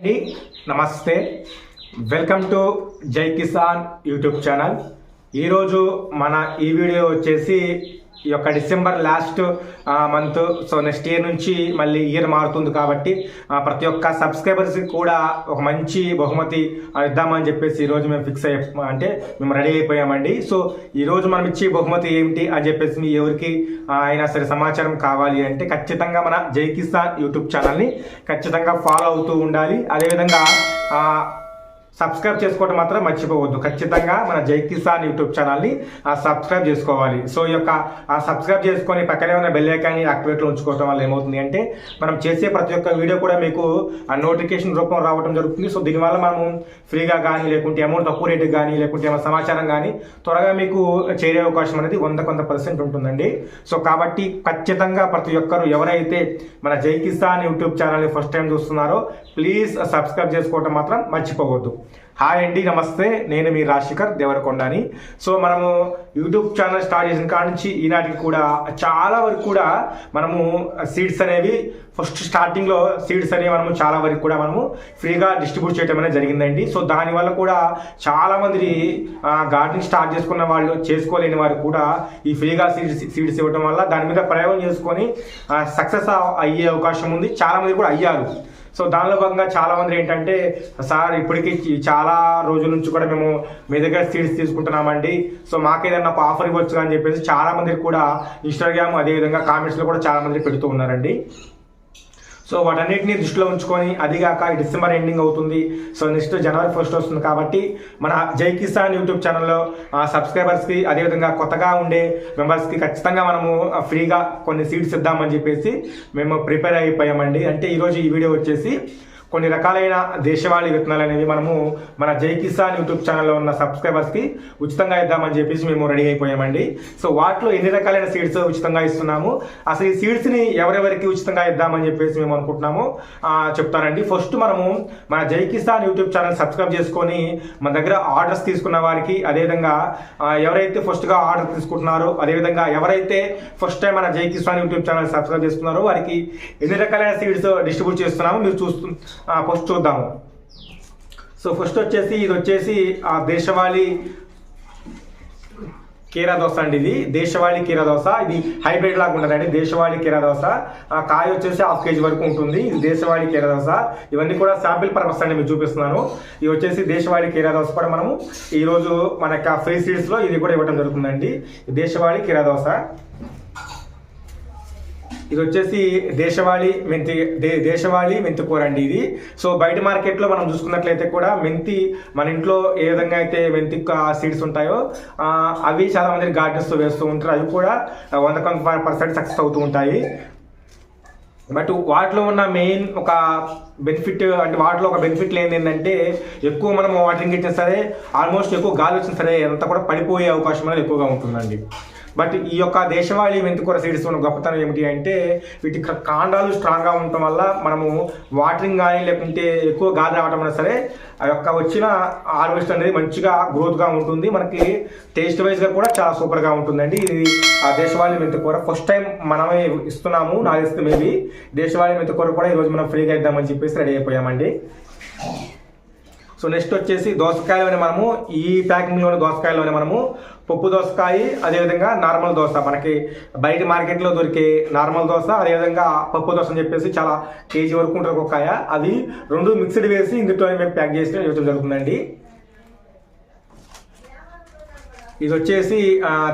అండి నమస్తే welcome to జై కిసాన్ యూట్యూబ్ ఛానల్ ఈరోజు మన ఈ వీడియో వచ్చేసి ఈ యొక్క December last month so next year నుంచి మళ్ళీ ఇయర్ మారుతుంది కాబట్టి ప్రతి ఒక్క సబ్స్క్రైబర్స్కి కూడా ఒక మంచి బహుమతి ఇద్దామని చెప్పేసి ఈరోజు మేము ఫిక్స్ అయ్యి అంటే మేము రెడీ అయిపోయామండి. సో ఈరోజు మనం ఇచ్చే బహుమతి ఏమిటి అని చెప్పేసి మీ ఎవరికి అయినా సరే సమాచారం కావాలి అంటే ఖచ్చితంగా మన జై కిసాన్ యూట్యూబ్ ఛానల్ని ఖచ్చితంగా ఫాలో అవుతూ ఉండాలి. అదేవిధంగా సబ్స్క్రైబ్ చేసుకోవడం మాత్రం మర్చిపోవద్దు. ఖచ్చితంగా మన జై కిసాన్ యూట్యూబ్ ఛానల్ని ఆ, సబ్స్క్రైబ్ చేసుకోవాలి. సో ఈ యొక్క ఆ సబ్స్క్రైబ్ చేసుకొని పక్కనే ఉన్న బెల్ ఐకాన్ని యాక్టివేట్లో ఉంచుకోవడం వల్ల ఏమవుతుంది అంటే మనం చేసే ప్రతి ఒక్క వీడియో కూడా మీకు ఆ నోటిఫికేషన్ రూపంలో రావడం జరుగుతుంది. సో దీనివల్ల మనము ఫ్రీగా కానీ లేకుంటే అమౌంట్ తక్కువ రేటుకి కానీ లేకుంటే ఏమైనా సమాచారం కానీ త్వరగా మీకు చేరే అవకాశం అనేది వంద కొంత పర్సెంట్ ఉంటుందండి. సో కాబట్టి ఖచ్చితంగా ప్రతి ఒక్కరు ఎవరైతే మన జై కిసాన్ యూట్యూబ్ ఛానల్ని ఫస్ట్ టైం చూస్తున్నారో ప్లీజ్ సబ్స్క్రైబ్ చేసుకోవటం మాత్రం మర్చిపోవద్దు. హాయ్ అండి నమస్తే. నేను మీ రాజశేఖర్ దేవరకొండని. సో మనము యూట్యూబ్ ఛానల్ స్టార్ట్ చేసిన కాడ నుంచి ఈనాటికి కూడా చాలా వరకు కూడా మనము సీడ్స్ అనేవి ఫస్ట్ స్టార్టింగ్లో సీడ్స్ అనేవి మనము చాలా వరకు కూడా మనము ఫ్రీగా డిస్ట్రిబ్యూట్ చేయడం అనేది జరిగిందండి. సో దానివల్ల కూడా చాలామంది గార్డెనింగ్ స్టార్ట్ చేసుకున్న వాళ్ళు చేసుకోలేని వారు కూడా ఈ ఫ్రీగా సీడ్స్ సీడ్స్ ఇవ్వడం వల్ల దాని మీద ప్రయోగం చేసుకొని సక్సెస్ అయ్యే అవకాశం ఉంది. చాలా మంది కూడా అయ్యారు. సో దానిలో భాగంగా చాలా మంది ఏంటంటే సార్ ఇప్పటికీ చాలా రోజుల నుంచి కూడా మేము మీ దగ్గర సీడ్స్ తీసుకుంటున్నామండి. సో మాకేదన్నా ఒక ఆఫర్ ఇవ్వచ్చు అని చెప్పేసి చాలా మంది కూడా ఇన్స్టాగ్రామ్ అదేవిధంగా కామెంట్స్లో కూడా చాలా మంది పెడుతూ ఉన్నారండి. సో వాటన్నిటిని దృష్టిలో ఉంచుకొని అదిగాక ఈ డిసెంబర్ ఎండింగ్ అవుతుంది. సో నెక్స్ట్ జనవరి ఫస్ట్ వస్తుంది కాబట్టి మన జై కిసాన్ యూట్యూబ్ ఛానల్లో సబ్స్క్రైబర్స్కి అదేవిధంగా కొత్తగా ఉండే మెంబర్స్కి ఖచ్చితంగా మనము ఫ్రీగా కొన్ని సీట్స్ ఇద్దామని చెప్పేసి మేము ప్రిపేర్ అయిపోయామండి. అంటే ఈరోజు ఈ వీడియో వచ్చేసి కొన్ని రకాలైన దేశవాళీ విత్తనాలు అనేవి మనము మన జై కిసాన్ యూట్యూబ్ ఛానల్లో ఉన్న సబ్స్క్రైబర్స్కి ఉచితంగా ఇద్దామని చెప్పేసి మేము రెడీ అయిపోయామండి. సో వాటిలో ఎన్ని రకాలైన సీడ్స్ ఉచితంగా ఇస్తున్నాము? అసలు ఈ సీడ్స్ని ఎవరెవరికి ఉచితంగా ఇద్దామని చెప్పేసి మేము అనుకుంటున్నాము? చెప్తానండి. ఫస్ట్ మనము మన Jai Kisan YouTube channel subscribe చేసుకొని మన దగ్గర ఆర్డర్స్ తీసుకున్న వారికి అదేవిధంగా ఎవరైతే ఫస్ట్గా ఆర్డర్ తీసుకుంటున్నారో అదేవిధంగా ఎవరైతే ఫస్ట్ టైం మన Jai Kisan YouTube channel subscribe చేసుకున్నారో వారికి ఎన్ని రకాలైన సీడ్స్ డిస్ట్రిబ్యూట్ చేస్తున్నామో మీరు చూస్తు ఫస్ట్ చూద్దాము. సో ఫస్ట్ వచ్చేసి ఇది వచ్చేసి ఆ దేశవాళీ కీరా దోశ అండి ఇది. దేశవాళీ కీరా దోశ ఇది హైబ్రిడ్ లాగా ఉంటుందండి. దేశవాళీ కీరా దోశ కాయ వచ్చేసి హాఫ్ కేజీ వరకు ఉంటుంది. ఇది దేశవాళీ కీరా దోశ ఇవన్నీ కూడా శాంపిల్ పర్పస్ అండి మీకు చూపిస్తున్నాను. ఇది వచ్చేసి దేశవాళీ కీరా దోశ కూడా మనము ఈరోజు మన యొక్క ఫ్రీ సీడ్స్లో ఇది కూడా ఇవ్వడం జరుగుతుందండి. దేశవాళీ కీరా దోశ ఇది వచ్చేసి దేశవాళీ మెంతి దే దేశవాళీ మెంతి కూర అండి ఇది. సో బయట మార్కెట్లో మనం చూసుకున్నట్లయితే కూడా మెంతి మన ఇంట్లో ఏ విధంగా అయితే మెంతి సీడ్స్ ఉంటాయో అవి చాలా మంది గార్డెన్స్తో వేస్తూ ఉంటారు. అవి కూడా వంద కొంత పర్సెంట్ సక్సెస్ అవుతూ ఉంటాయి. బట్ వాటిలో ఉన్న మెయిన్ ఒక బెనిఫిట్ అంటే వాటిలో ఒక బెనిఫిట్ ఏంటంటే ఎక్కువ మనం వాటరింగ్ ఇచ్చినా సరే ఆల్మోస్ట్ ఎక్కువ గాలి వచ్చినా సరే అంతా కూడా పడిపోయే అవకాశం అనేది ఎక్కువగా ఉంటుందండి. బట్ ఈ యొక్క దేశవాళీ మెంతికూర సీడ్స్ ఉన్న గొప్పతనం ఏమిటి అంటే వీటి కాండాలు స్ట్రాంగ్గా ఉండటం వల్ల మనము వాటరింగ్ కానీ లేకుంటే ఎక్కువ గాలి రావడం అయినా సరే ఆ యొక్క వచ్చిన హార్వెస్ట్ అనేది మంచిగా గ్రోత్గా ఉంటుంది. మనకి టేస్ట్ వైజ్గా కూడా చాలా సూపర్గా ఉంటుందండి. ఇది ఆ దేశవాళీ మెంతికూర ఫస్ట్ టైం మనమే ఇస్తున్నాము. నాకు ఇస్తే మేబీ దేశవాళీ మెంతికూర కూడా ఈరోజు మనం ఫ్రీగా ఇద్దామని చెప్పేసి రెడీ అయిపోయామండి. సో నెక్స్ట్ వచ్చేసి దోసకాయలోనే మనము ఈ ప్యాకింగ్లోని దోసకాయలోనే మనము పప్పు దోసకాయ అదేవిధంగా నార్మల్ దోశ మనకి బయట మార్కెట్లో దొరికే నార్మల్ దోశ అదేవిధంగా పప్పు దోశ అని చెప్పేసి చాలా కేజీ వరకు ఉంటుంది ఒక అది రెండు మిక్స్డ్ వేసి ఇందులో మేము ప్యాక్ చేసి ఇవ్వడం జరుగుతుందండి. ఇది వచ్చేసి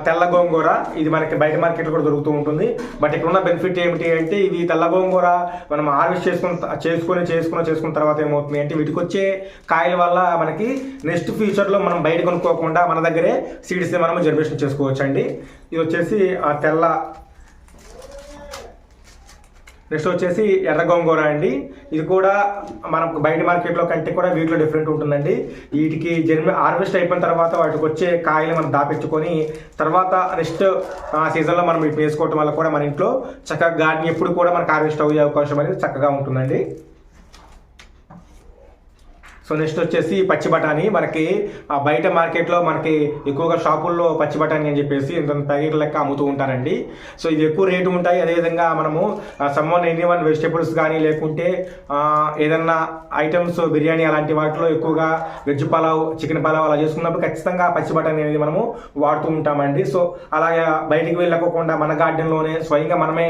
తెల్ల గోంగూర. ఇది మనకి బయట మార్కెట్లో కూడా దొరుకుతూ ఉంటుంది. బట్ ఇక్కడ ఉన్న బెనిఫిట్ ఏమిటి అంటే ఇవి తెల్ల గోంగూర మనం హార్వెస్ట్ చేసుకుని చేసుకొని చేసుకుని చేసుకున్న తర్వాత ఏమవుతుంది అంటే వీటికి వచ్చే కాయల వల్ల మనకి నెక్స్ట్ ఫ్యూచర్లో మనం బయట కొనుక్కోకుండా మన దగ్గరే సీడ్స్ని మనం జనరేషన్ చేసుకోవచ్చు అండి ఇది వచ్చేసి తెల్ల నెక్స్ట్ వచ్చేసి ఎర్ర గోంగూర అండి. ఇది కూడా మనకు బయట మార్కెట్లో కంటే కూడా వీటిలో డిఫరెంట్ ఉంటుందండి. వీటికి జన్మ హార్వెస్ట్ అయిపోయిన తర్వాత వాటికి వచ్చే కాయలు మనం దాపించుకొని తర్వాత నెక్స్ట్ సీజన్లో మనం వీటిని వేసుకోవటం వల్ల కూడా మన ఇంట్లో చక్కగా గార్డెన్ ఎప్పుడు కూడా మనకు హార్వెస్ట్ అయ్యే అవకాశం అనేది చక్కగా ఉంటుందండి. సో నెక్స్ట్ వచ్చేసి పచ్చి బఠానీ. మనకి బయట మార్కెట్లో మనకి ఎక్కువగా షాపుల్లో పచ్చి బఠానీ అని చెప్పేసి ఇంత ప్యాకెట్ లెక్క అమ్ముతూ ఉంటారండి. సో ఇది ఎక్కువ రేటు ఉంటాయి. అదేవిధంగా మనము సమ్మన్ ఎనీ వన్ వెజిటేబుల్స్ కానీ లేకుంటే ఏదన్నా ఐటమ్స్ బిర్యానీ అలాంటి వాటిలో ఎక్కువగా వెజ్ పలావ్ చికెన్ పలావ్ అలా చేసుకున్నప్పుడు ఖచ్చితంగా పచ్చి బఠానీ అనేది మనము వాడుతూ ఉంటామండి. సో అలాగే బయటికి వెళ్ళకోకుండా మన గార్డెన్లోనే స్వయంగా మనమే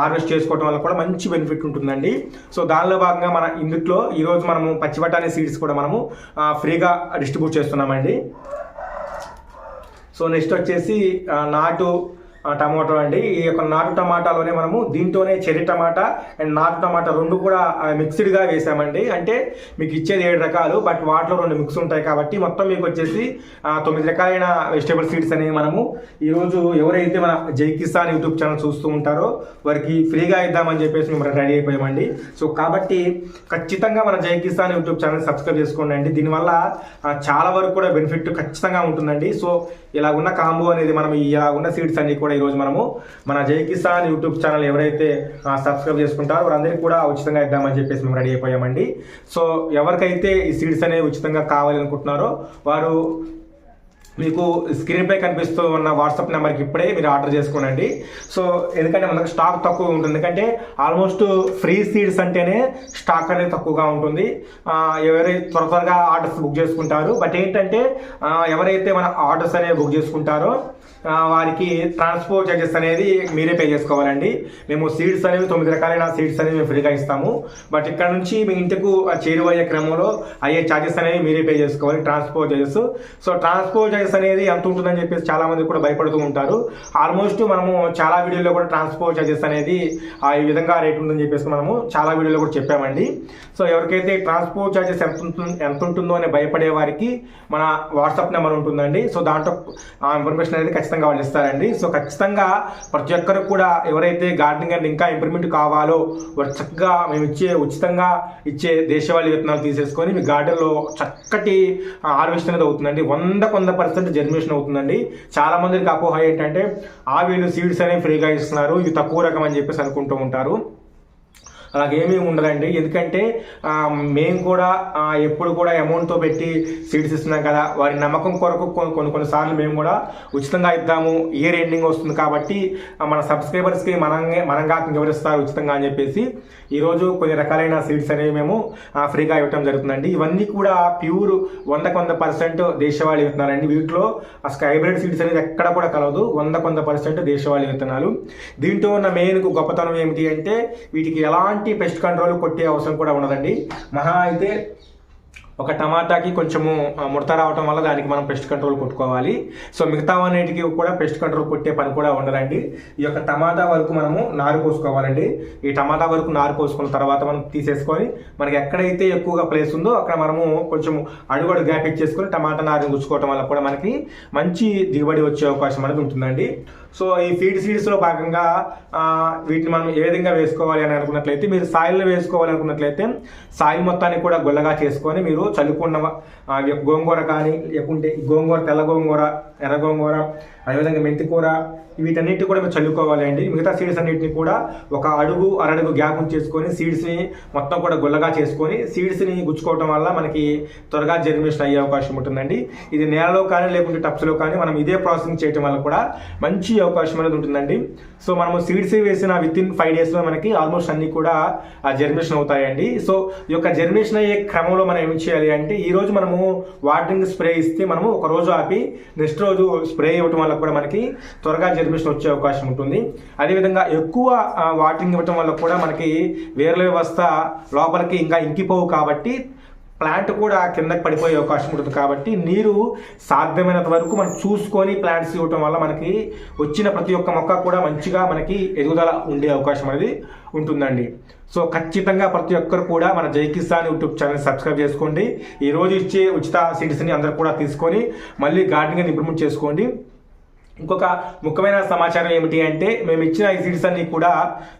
హార్వెస్ట్ చేసుకోవడం వల్ల కూడా మంచి బెనిఫిట్ ఉంటుందండి. సో దానిలో భాగంగా మన ఇందులో ఈరోజు మనము పచ్చి బఠానీ సీడ్స్ కూడా మనము ఫ్రీగా డిస్ట్రిబ్యూట్ చేస్తున్నామండి. సో నెక్స్ట్ వచ్చేసి నాటు టమాటో అండి. ఈ యొక్క నాటు టమాటాలోనే మనము దీంతోనే చెర్రీ టమాటా అండ్ నాటు టమాటా రెండు కూడా మిక్స్డ్గా వేసామండి. అంటే మీకు ఇచ్చేది ఏడు రకాలు బట్ వాటిలో రెండు మిక్స్ ఉంటాయి కాబట్టి మొత్తం మీకు వచ్చేసి తొమ్మిది రకాలైన వెజిటేబుల్ సీడ్స్ అనేవి మనము ఈరోజు ఎవరైతే మన జై కిసాన్ యూట్యూబ్ ఛానల్ చూస్తూ ఉంటారో వారికి ఫ్రీగా ఇద్దామని చెప్పేసి మేము రెడీ అయిపోయామండి. సో కాబట్టి ఖచ్చితంగా మన Jai Kisan YouTube channel subscribe చేసుకోండి అండి. దీనివల్ల చాలా వరకు కూడా బెనిఫిట్ ఖచ్చితంగా ఉంటుందండి. సో ఇలా ఉన్న కాంబో అనేది మనం ఇలా ఉన్న సీడ్స్ అన్ని కూడా ఈరోజు మనము మన జై కిసాన్ యూట్యూబ్ ఛానల్ ఎవరైతే సబ్స్క్రైబ్ చేసుకుంటారో వారందరికీ కూడా ఉచితంగా ఇద్దామని చెప్పేసి మేము రెడీ అయిపోయామండి. సో ఎవరికైతే ఈ సీడ్స్ అనేవి ఉచితంగా కావాలి అనుకుంటున్నారో వారు మీకు స్క్రీన్ పై కనిపిస్తూ ఉన్న వాట్సాప్ నెంబర్కి ఇప్పుడే మీరు ఆర్డర్ చేసుకోనండి. సో ఎందుకంటే మనకు స్టాక్ తక్కువ ఉంటుంది. ఎందుకంటే ఆల్మోస్ట్ ఫ్రీ సీడ్స్ అంటేనే స్టాక్ అనేది తక్కువగా ఉంటుంది. ఎవరై ఎవరైతే త్వర త్వరగా ఆర్డర్స్ బుక్ చేసుకుంటారు. బట్ ఏంటంటే ఎవరైతే మన ఆర్డర్స్ అనేవి బుక్ చేసుకుంటారో వారికి ట్రాన్స్పోర్ట్ చార్జెస్ అనేది మీరే పే చేసుకోవాలండి. మేము సీడ్స్ అనేవి తొమ్మిది రకాలైన సీడ్స్ అనేవి మేము ఫ్రీగా ఇస్తాము బట్ ఇక్కడ నుంచి మీ ఇంటికి చేరువయ్యే క్రమంలో అయ్యే ఛార్జెస్ అనేవి మీరే పే చేసుకోవాలి transport charges so transport charges అనేది ఎంత ఉంటుందని చెప్పేసి చాలా మంది కూడా భయపడుతూ ఉంటారు. ఆల్మోస్ట్ మనము చాలా వీడియోలో కూడా ట్రాన్స్పోర్ట్ చార్జెస్ అనేది ఆ ఈ విధంగా రేట్ ఉందని చెప్పేసి మనము చాలా వీడియోలో కూడా చెప్పామండి. సో ఎవరికైతే ట్రాన్స్పోర్ట్ చార్జెస్ ఎంత ఎంత ఉంటుందో అని భయపడే వారికి మన వాట్సాప్ నెంబర్ ఉంటుందండి. సో దాంట్లో ఆ ఇన్ఫర్మేషన్ అనేది ఖచ్చితంగా ఖచ్చితంగా వాళ్ళు ఇస్తారండి. సో ఖచ్చితంగా ప్రతి ఒక్కరు కూడా ఎవరైతే గార్డెనింగ్ అండ్ ఇంకా ఇంప్రూవ్మెంట్ కావాలో వారు చక్కగా మేము ఇచ్చే ఉచితంగా ఇచ్చే దేశవాళీ విత్తనాలు తీసేసుకొని మీ గార్డెన్లో చక్కటి హార్వెస్ట్ అనేది అవుతుందండి. వందకు వంద పర్సెంట్ జర్మినేషన్ అవుతుందండి. చాలా మందికి అపోహ ఏంటంటే ఆ వీళ్ళు సీడ్స్ అనేవి ఫ్రీగా ఇస్తున్నారు. ఇవి తక్కువ రకం అని చెప్పేసి అనుకుంటూ ఉంటారు. అలాగేమీ ఉండదండి. ఎందుకంటే మేము కూడా ఎప్పుడు కూడా అమౌంట్తో పెట్టి సీడ్స్ ఇస్తున్నాం కదా. వారి నమ్మకం కొరకు కొన్ని కొన్ని కొన్నిసార్లు మేము కూడా ఉచితంగా ఇద్దాము. ఇయర్ ఎండింగ్ వస్తుంది కాబట్టి మన సబ్స్క్రైబర్స్కి మనంగా మనంగా వివరిస్తారు ఉచితంగా అని చెప్పేసి. ఈరోజు కొన్ని రకాలైన సీడ్స్ అనేవి మేము ఫ్రీగా ఇవ్వటం జరుగుతుందండి. ఇవన్నీ కూడా ప్యూర్ వందకు వంద పర్సెంట్ దేశవాళీ విత్తనాలండి. వీటిలో అసలు హైబ్రిడ్ సీడ్స్ అనేది ఎక్కడ కూడా కలదు వందకు వంద పర్సెంట్ దేశవాళీ విత్తనాలు. దీంట్లో ఉన్న మెయిన్ గొప్పతనం ఏమిటి అంటే వీటికి ఎలాంటి పెస్ట్ కంట్రోల్ కొట్టే అవసరం కూడా ఉండదండి. మహా అయితే ఒక టమాటాకి కొంచెము ముడత రావటం వల్ల దానికి మనం పెస్ట్ కంట్రోల్ కొట్టుకోవాలి. సో మిగతా అన్నిటికీ కూడా పెస్ట్ కంట్రోల్ కొట్టే పని కూడా ఉండదండి ఈ యొక్క టమాటా వరకు మనము నారు పోసుకోవాలండి. ఈ టమాటా వరకు నారు పోసుకున్న తర్వాత మనం తీసేసుకొని మనకి ఎక్కడైతే ఎక్కువగా ప్లేస్ ఉందో అక్కడ మనము కొంచెం అడుగడు గ్యాప్ ఇచ్చేసుకొని టమాటా నారుని గుచ్చుకోవటం వల్ల కూడా మనకి మంచి దిగుబడి వచ్చే అవకాశం అనేది ఉంటుందండి. సో ఈ ఫీడ్ సీడ్స్లో భాగంగా వీటిని మనం ఏ విధంగా వేసుకోవాలి అని అనుకున్నట్లయితే మీరు సాయిల్లో వేసుకోవాలి అనుకున్నట్లయితే సాయిల్ మొత్తాన్ని కూడా గుల్లగా చేసుకొని మీరు చల్లుకున్న గోంగూర కానీ లేకుంటే గోంగూర తెల్ల గోంగూర ఎర్ర గోంగూర అదేవిధంగా మెంతి కూర వీటన్నిటి కూడా మీరు చల్లుకోవాలి అండి. మిగతా సీడ్స్ అన్నింటినీ కూడా ఒక అడుగు అరడుగు గ్యాప్ చేసుకొని సీడ్స్ని మొత్తం కూడా గుల్లగా చేసుకొని సీడ్స్ని గుచ్చుకోవటం వల్ల మనకి త్వరగా జర్మినేషన్ అయ్యే అవకాశం ఉంటుందండి. ఇది నేలలో కానీ లేకుంటే టప్స్లో కానీ మనం ఇదే ప్రాసెసింగ్ చేయటం వల్ల కూడా మంచి అవకాశం అనేది ఉంటుందండి. సో మనము సీడ్స్ వేసిన విత్ ఇన్ ఫైవ్ డేస్లో మనకి ఆల్మోస్ట్ అన్నీ కూడా జర్మినేషన్ అవుతాయండి. సో ఈ యొక్క జర్మినేషన్ అయ్యే క్రమంలో మనం ఏం చేయాలి అంటే ఈరోజు మనము వాటరింగ్ స్ప్రే ఇస్తే మనము ఒక రోజు ఆపి నెక్స్ట్ రోజు రోజు స్ప్రే ఇవ్వటం వల్ల కూడా మనకి త్వరగా జర్మినేషన్ వచ్చే అవకాశం ఉంటుంది. అదేవిధంగా ఎక్కువ వాటరింగ్ ఇవ్వటం వల్ల కూడా మనకి వేర్ల వ్యవస్థ లోపలికి ఇంకా ఇంకిపోవు కాబట్టి ప్లాంట్ కూడా కిందకి పడిపోయే అవకాశం ఉంటుంది. కాబట్టి నీరు సాధ్యమైనంత వరకు మనం చూసుకొని ప్లాంట్స్ ఇవ్వటం వల్ల మనకి వచ్చిన ప్రతి ఒక్క మొక్క కూడా మంచిగా మనకి ఎదుగుదల ఉండే అవకాశం అనేది ఉంటుందండి. సో ఖచ్చితంగా ప్రతి ఒక్కరు కూడా మన Jai Kisan YouTube channel subscribe చేసుకోండి. ఈ రోజు ఇచ్చే ఉచిత సీడ్స్ని అందరూ కూడా తీసుకొని మళ్ళీ గార్డెనింగ్ ఇంప్రూవ్మెంట్ చేసుకోండి. ఇంకొక ముఖ్యమైన సమాచారం ఏమిటి అంటే మేము ఇచ్చిన ఈ సీడ్స్ అన్ని కూడా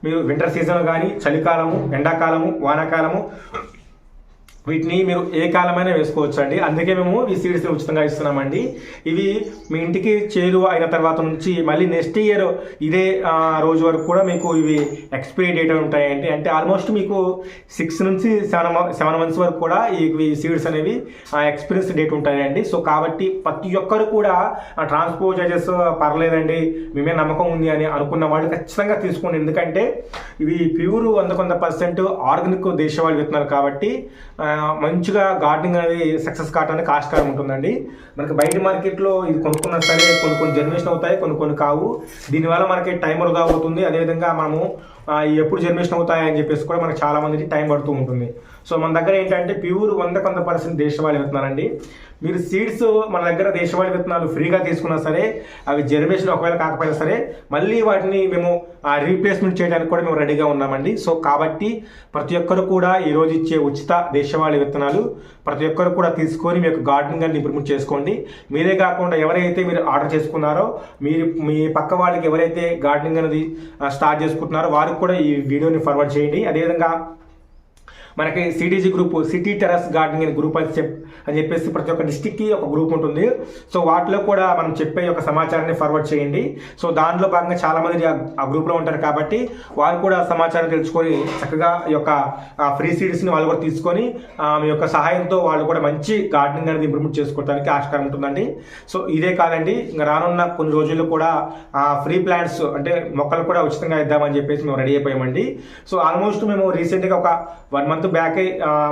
మీరు వింటర్ సీజన్ కానీ చలికాలము ఎండాకాలము వానాకాలము వీటిని మీరు ఏ కాలమైనా వేసుకోవచ్చు అండి అందుకే మేము ఈ సీడ్స్ ఉచితంగా ఇస్తున్నామండి. ఇవి మీ ఇంటికి చేరువ అయిన తర్వాత నుంచి మళ్ళీ నెక్స్ట్ ఇయర్ ఇదే రోజు వరకు కూడా మీకు ఇవి ఎక్స్పైరీ డేట్ ఉంటాయండి. అంటే ఆల్మోస్ట్ మీకు సిక్స్ నుంచి సెవెన్ సెవెన్ మంత్స్ వరకు కూడా ఈ సీడ్స్ అనేవి ఎక్స్పీరియన్స్ డేట్ ఉంటాయండి. సో కాబట్టి ప్రతి ఒక్కరు కూడా ట్రాన్స్పోర్ట్ చార్జెస్ పర్లేదండి. మేమే నమ్మకం ఉంది అని అనుకున్న వాళ్ళు ఖచ్చితంగా తీసుకోండి. ఎందుకంటే ఇవి ప్యూర్ వంద కొంత పర్సెంట్ ఆర్గానిక్ దేశవాళ్ళు విత్తనాలు కాబట్టి మంచిగా గార్డెనింగ్ అనేది సక్సెస్ కావడానికి ఆస్కారం ఉంటుందండి. మనకి బయట మార్కెట్లో ఇది కొనుక్కున్నా సరే కొన్ని కొన్ని జనరేషన్ అవుతాయి కొన్ని కొన్ని కావు. దీనివల్ల మనకి టైం వృధా అవుతుంది. అదేవిధంగా మనము ఎప్పుడు జనరేషన్ అవుతాయి అని చెప్పేసి కూడా మనకి చాలామందికి టైం పడుతూ ఉంటుంది. సో మన దగ్గర ఏంటంటే ప్యూర్ వంద కొంత పర్సెంట్ దేశవాళీ విత్తనాలండి. మీరు సీడ్స్ మన దగ్గర దేశవాళీ విత్తనాలు ఫ్రీగా తీసుకున్నా సరే అవి జనరేషన్ ఒకవేళ కాకపోయినా సరే మళ్ళీ వాటిని మేము ఆ రీప్లేస్మెంట్ చేయడానికి కూడా మేము రెడీగా ఉన్నామండి. సో కాబట్టి ప్రతి ఒక్కరు కూడా ఈరోజు ఇచ్చే ఉచిత దేశవాళీ విత్తనాలు ప్రతి ఒక్కరు కూడా తీసుకొని మీ యొక్క గార్డెనింగ్ అని ఇంప్రూవ్మెంట్ చేసుకోండి. మీరే కాకుండా ఎవరైతే మీరు ఆర్డర్ చేసుకున్నారో మీరు మీ పక్క వాళ్ళకి ఎవరైతే గార్డెనింగ్ అనేది స్టార్ట్ చేసుకుంటున్నారో వారికి కూడా ఈ వీడియోని ఫార్వర్డ్ చేయండి. అదేవిధంగా మనకి CTG group city terrace gardening అనే గ్రూప్ అని చెప్ అని చెప్పేసి ప్రతి ఒక్క డిస్టిక్కి ఒక గ్రూప్ ఉంటుంది. సో వాటిలో కూడా మనం చెప్పే ఒక సమాచారాన్ని ఫార్వర్డ్ చేయండి. సో దానిలో భాగంగా చాలా మంది ఆ- గ్రూప్లో ఉంటారు కాబట్టి వారు కూడా సమాచారం తెలుసుకొని చక్కగా ఈ యొక్క ఫ్రీ సీడ్స్ని వాళ్ళు కూడా తీసుకొని మీ యొక్క సహాయంతో వాళ్ళు కూడా మంచి గార్డెనింగ్ అనేది ఇంప్రూవ్మెంట్ చేసుకోవడానికి ఆస్కారం ఉంటుందండి. సో ఇదే కాదండి ఇంకా రానున్న కొన్ని రోజుల్లో కూడా ఫ్రీ ప్లాంట్స్ అంటే మొక్కలు కూడా ఉచితంగా ఇద్దామని చెప్పేసి మేము రెడీ అయిపోయామండి. సో ఆల్మోస్ట్ మేము రీసెంట్గా ఒక వన్ మంత్ బ్యాక్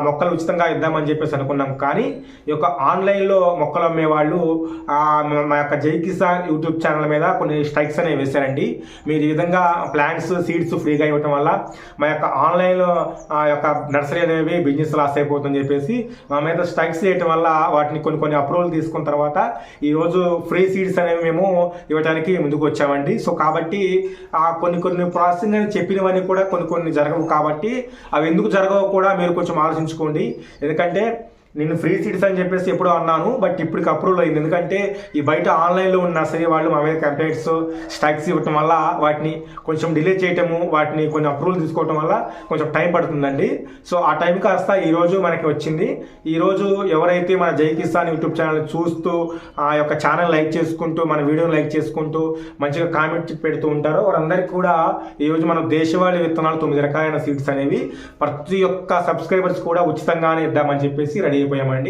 మొక్కలు ఉచితంగా ఇద్దామని చెప్పేసి అనుకున్నాం. కానీ ఈ యొక్క ఆన్లైన్లో మొక్కలు అమ్మే వాళ్ళు మా- యొక్క జై కిసాన్ యూట్యూబ్ ఛానల్ మీద కొన్ని స్ట్రైక్స్ అనేవి వేశారండి. మీరు ఈ విధంగా ప్లాంట్స్ సీడ్స్ ఫ్రీగా ఇవ్వటం వల్ల మా యొక్క ఆన్లైన్లో ఆ యొక్క నర్సరీ అనేవి బిజినెస్ లాస్ అయిపోతుందని చెప్పేసి మా మీద స్ట్రైక్స్ చేయటం వల్ల వాటిని కొన్ని కొన్ని అప్రూవల్ తీసుకున్న తర్వాత ఈరోజు ఫ్రీ సీడ్స్ అనేవి మేము ఇవ్వడానికి ముందుకు వచ్చామండి. సో కాబట్టి కొన్ని కొన్ని ప్రాసెసింగ్ అని చెప్పినవన్నీ కూడా కొన్ని కొన్ని జరగవు కాబట్టి అవి ఎందుకు జరగవు కూడా మీరు కొంచెం ఆలోచించుకోండి. ఎందుకంటే నేను ఫ్రీ సీట్స్ అని చెప్పేసి ఎప్పుడో అన్నాను బట్ ఇప్పటికి అప్రూవల్ అయింది. ఎందుకంటే ఈ బయట ఆన్లైన్లో ఉన్న సరే వాళ్ళు మా మీద కంప్లైంట్స్ స్ట్రైక్స్ ఇవ్వటం వల్ల వాటిని కొంచెం డిలే చేయటము వాటిని కొన్ని అప్రూవల్ తీసుకోవటం వల్ల కొంచెం టైం పడుతుందండి. సో ఆ టైం కాస్త ఈ రోజు మనకి వచ్చింది. ఈరోజు ఎవరైతే మన జై కిసాన్ యూట్యూబ్ ఛానల్ చూస్తూ ఆ యొక్క ఛానల్ లైక్ చేసుకుంటూ మన వీడియోని లైక్ చేసుకుంటూ మంచిగా కామెంట్ పెడుతూ ఉంటారో వారందరికీ కూడా ఈరోజు మనం దేశవాళీ విత్తనాలు తొమ్మిది రకాలైన సీడ్స్ అనేవి ప్రతి ఒక్క సబ్స్క్రైబర్స్ కూడా ఉచితంగానే ఇద్దామని చెప్పేసి రెడీ అయిపోయామండి.